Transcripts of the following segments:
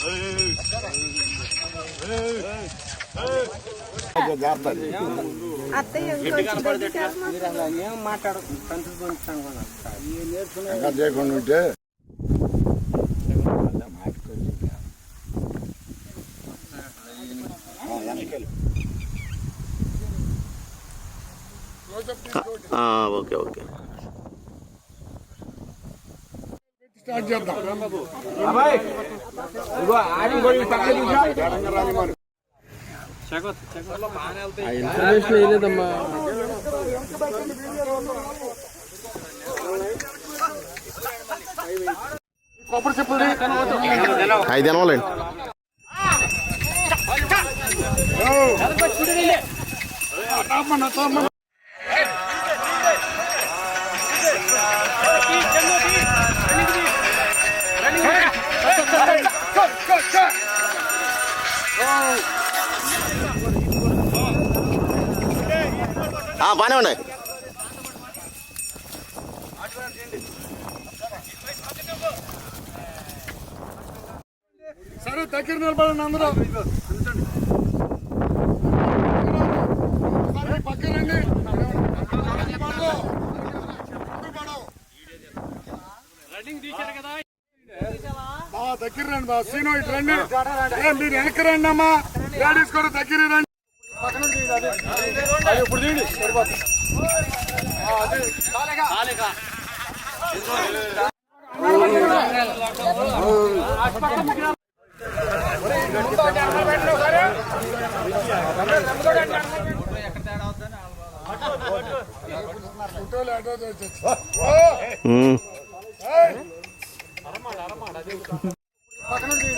Hey! Hey! Hey! Hey! ఏం మాట్లాడు చేయకుండా ఉంటే. ఆ, ఓకే ఓకే. స్టార్ట్ చేద్దాం. ఇన్ఫర్మేషన్ వేయలేదమ్మా కొబ్బరి చెప్పులు ఐదు ఎనవాలండి ఆ, బాగానే ఉన్నాయి. సరే దగ్గర నిలబడండి అందరూ. సరే, పక్కనండి దగ్గర రండి బా. సీను ఇటు రండి. ఏ, మీరు వెనక్కి రండి అమ్మా లేడీస్ కూడా దగ్గర రండి. ఇప్పుడు తీయండి సరిపోతుంది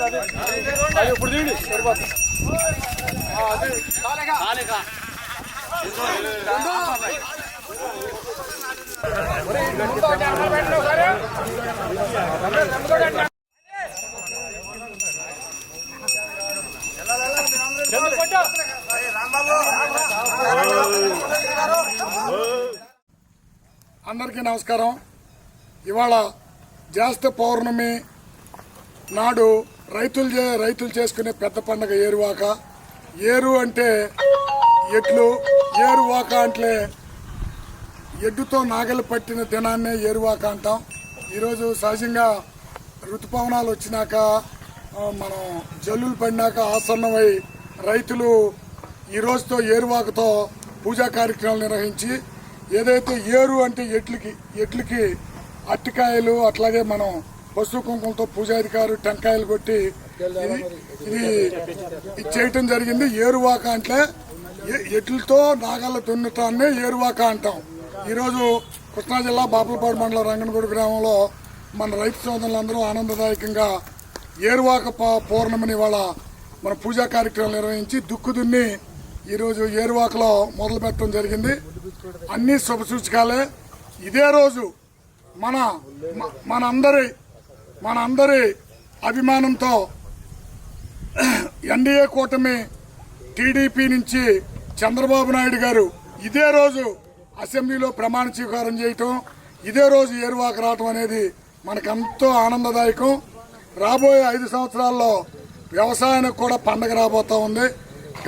అది. ఇప్పుడు తీయండి సరిపోతుంది అందరికీ నమస్కారం. ఇవాళ జ్యేష్ఠ పౌర్ణమి నాడు రైతులు చే రైతులు చేసుకునే పెద్ద పండగ ఏరువాక. ఏరు అంటే ఎడ్లు ఏరువాక అంటే ఎడ్డుతో నాగలి పట్టిన దినాన్నే ఏరువాక అంటాం. ఈరోజు సహజంగా ఋతుపవనాలు వచ్చినాక మనం జల్లులు పడినాక ఆసన్నమై రైతులు ఈ రోజుతో ఏరువాకతో పూజా కార్యక్రమాలు నిర్వహించి ఏదైతే ఏరు అంటే ఎడ్లకి ఎడ్లకి అట్టికాయలు అట్లాగే మనం పసుపు కుంకుమతో పూజాధికారు టెంకాయలు కొట్టి ఇది ఇది చేయటం జరిగింది. ఏరువాక అంటే ఎట్లతో ఎడ్లతో నాగళ్ళ దున్నటాన్నే ఏరువాక అంటాం. ఈరోజు కృష్ణా జిల్లా బాపులపాడు మండలం రంగనగూడ గ్రామంలో మన రైతు సోదరులందరూ ఆనందదాయకంగా ఏరువాక ప- పౌర్ణమిని వాళ్ళ మన పూజా కార్యక్రమం నిర్వహించి దుక్కు దున్ని ఈరోజు ఏరువాకలో మొదలు పెట్టడం జరిగింది. అన్ని శుభసూచకాలే. ఇదే రోజు మన మనందరి మనందరి అభిమానంతో ఎన్డీఏ కూటమి టీడీపీ నుంచి చంద్రబాబు నాయుడు గారు ఇదే రోజు అసెంబ్లీలో ప్రమాణ స్వీకారం చేయటం ఇదే రోజు ఏరువాక రావటం అనేది మనకెంతో ఆనందదాయకం. రాబోయే ఐదు సంవత్సరాల్లో వ్యవసాయానికి కూడా పండగ రాబోతా ఉంది.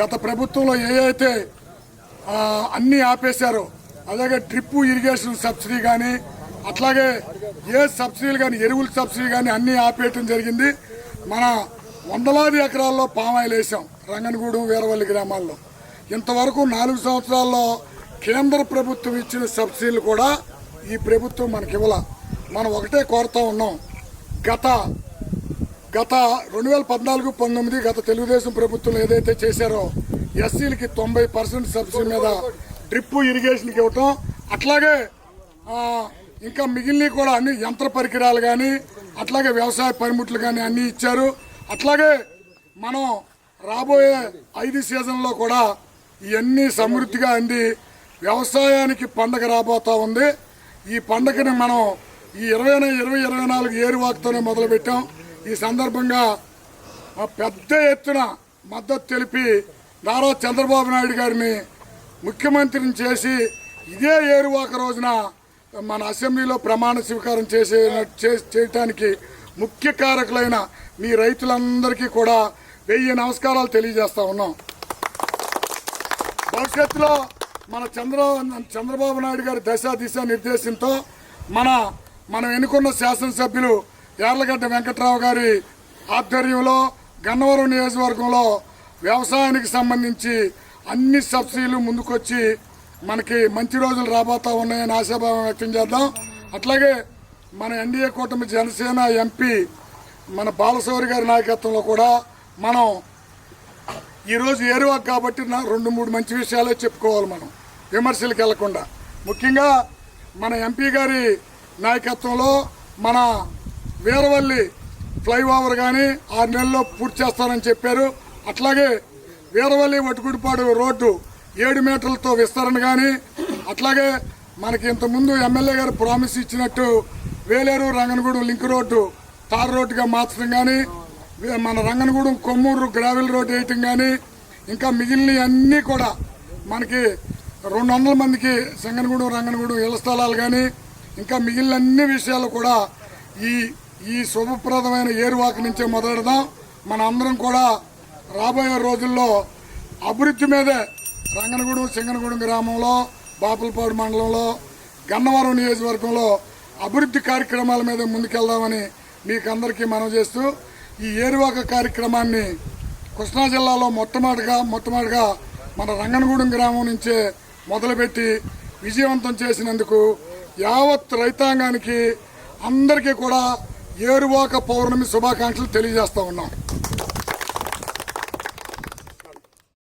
గత ప్రభుత్వంలో ఏ అయితే అన్నీ ఆపేశారు అలాగే డ్రిప్ ఇరిగేషన్ సబ్సిడీ కానీ అట్లాగే ఏ సబ్సిడీలు కానీ ఎరువుల సబ్సిడీ కానీ అన్నీ ఆపేయటం జరిగింది. మన వందలాది ఎకరాల్లో పామాయిల్ వేసాం రంగనగూడెం వీరవల్లి గ్రామాల్లో. ఇంతవరకు నాలుగు సంవత్సరాల్లో కేంద్ర ప్రభుత్వం ఇచ్చిన సబ్సిడీలు కూడా ఈ ప్రభుత్వం మనకి ఇవ్వాల. మనం ఒకటే కోరుతా ఉన్నాం. గత గత రెండు వేల పద్నాలుగు పంతొమ్మిది గత తెలుగుదేశం ప్రభుత్వం ఏదైతే చేశారో ఎస్సీలకి తొంభై పర్సెంట్ సబ్సిడీ మీద డ్రిప్ ఇరిగేషన్కి ఇవ్వటం. అట్లాగే ఇంకా మిగిలినవి కూడా అన్ని యంత్ర పరికరాలు కానీ అట్లాగే వ్యవసాయ పనిముట్లు కానీ అన్నీ ఇచ్చారు. అట్లాగే మనం రాబోయే ఐదు సీజన్లో కూడా ఇవన్నీ సమృద్ధిగా అంది. వ్యవసాయానికి పండగ రాబోతా ఉంది. ఈ పండగని మనం ఈ ఇరవై ఇరవై ఇరవై నాలుగు ఏరువాకుతోనే మొదలుపెట్టాం. ఈ సందర్భంగా పెద్ద ఎత్తున మద్దతు తెలిపి నారా చంద్రబాబు నాయుడు గారిని ముఖ్యమంత్రిని చేసి ఇదే ఏరువాక రోజున మన అసెంబ్లీలో ప్రమాణ స్వీకారం చేసే చే- చేయటానికి ముఖ్య కారకులైన మీ రైతులందరికీ కూడా వెయ్యి నమస్కారాలు తెలియజేస్తా ఉన్నాం. భవిష్యత్తులో మన చంద్ర చంద్రబాబు నాయుడు గారి దశ దిశ నిర్దేశంతో మన మనం ఎన్నుకున్న శాసనసభ్యులు యార్లగడ్డ వెంకట్రావు గారి ఆధ్వర్యంలో గన్నవరం నియోజకవర్గంలో వ్యవసాయానికి సంబంధించి అన్ని సబ్సిడీలు ముందుకొచ్చి మనకి మంచి రోజులు రాబోతా ఉన్నాయని ఆశాభావం వ్యక్తం చేద్దాం. అట్లాగే మన ఎన్డీఏ కూటమి జనసేన ఎంపీ మన బాలశౌరి గారి నాయకత్వంలో కూడా మనం ఈరోజు ఏరువాక్ కాబట్టి రెండు మూడు మంచి విషయాలే చెప్పుకోవాలి మనం. విమర్శలకు వెళ్ళకుండా ముఖ్యంగా మన ఎంపీ గారి నాయకత్వంలో మన వీరవల్లి ఫ్లైఓవర్ కానీ ఆరు నెలల్లో పూర్తి చేస్తారని చెప్పారు. అట్లాగే వీరవల్లి వటుకుడిపాడు రోడ్డు ఏడు మీటర్లతో విస్తరణ కానీ అట్లాగే మనకి ఇంతకుముందు ఎమ్మెల్యే గారు ప్రామిస్ ఇచ్చినట్టు Veleru Ranganagudem link road tar రోడ్డుగా మార్చడం కానీ మన రంగనగూడెం కొమ్మూరు గ్రావెల్ రోడ్ వేయటం కానీ ఇంకా మిగిలిన అన్నీ కూడా మనకి రెండు వందల మందికి సంగనగూడెం రంగనగూడెం ఇళ్ళ స్థలాలు కానీ ఇంకా మిగిలిన అన్ని విషయాలు కూడా ఈ ఈ శుభప్రదమైన ఏరువాక నుంచే మొదలెడదాం. మన అందరం కూడా రాబోయే రోజుల్లో అభివృద్ధి మీదే రంగనగూడెం సింగనగూడెం గ్రామంలో బాపులపాడు మండలంలో గన్నవరం నియోజకవర్గంలో అభివృద్ధి కార్యక్రమాల మీద ముందుకెళ్దామని మీకు అందరికీ మనవి చేస్తూ ఈ ఏరువాక కార్యక్రమాన్ని కృష్ణా జిల్లాలో మొట్టమొదటిగా మొట్టమొదటిగా మన రంగనగూడెం గ్రామం నుంచే మొదలుపెట్టి విజయవంతం చేసినందుకు యావత్ రైతాంగానికి అందరికీ కూడా ఏరువాక పౌర్ణమి శుభాకాంక్షలు తెలియజేస్తూ ఉన్నాం.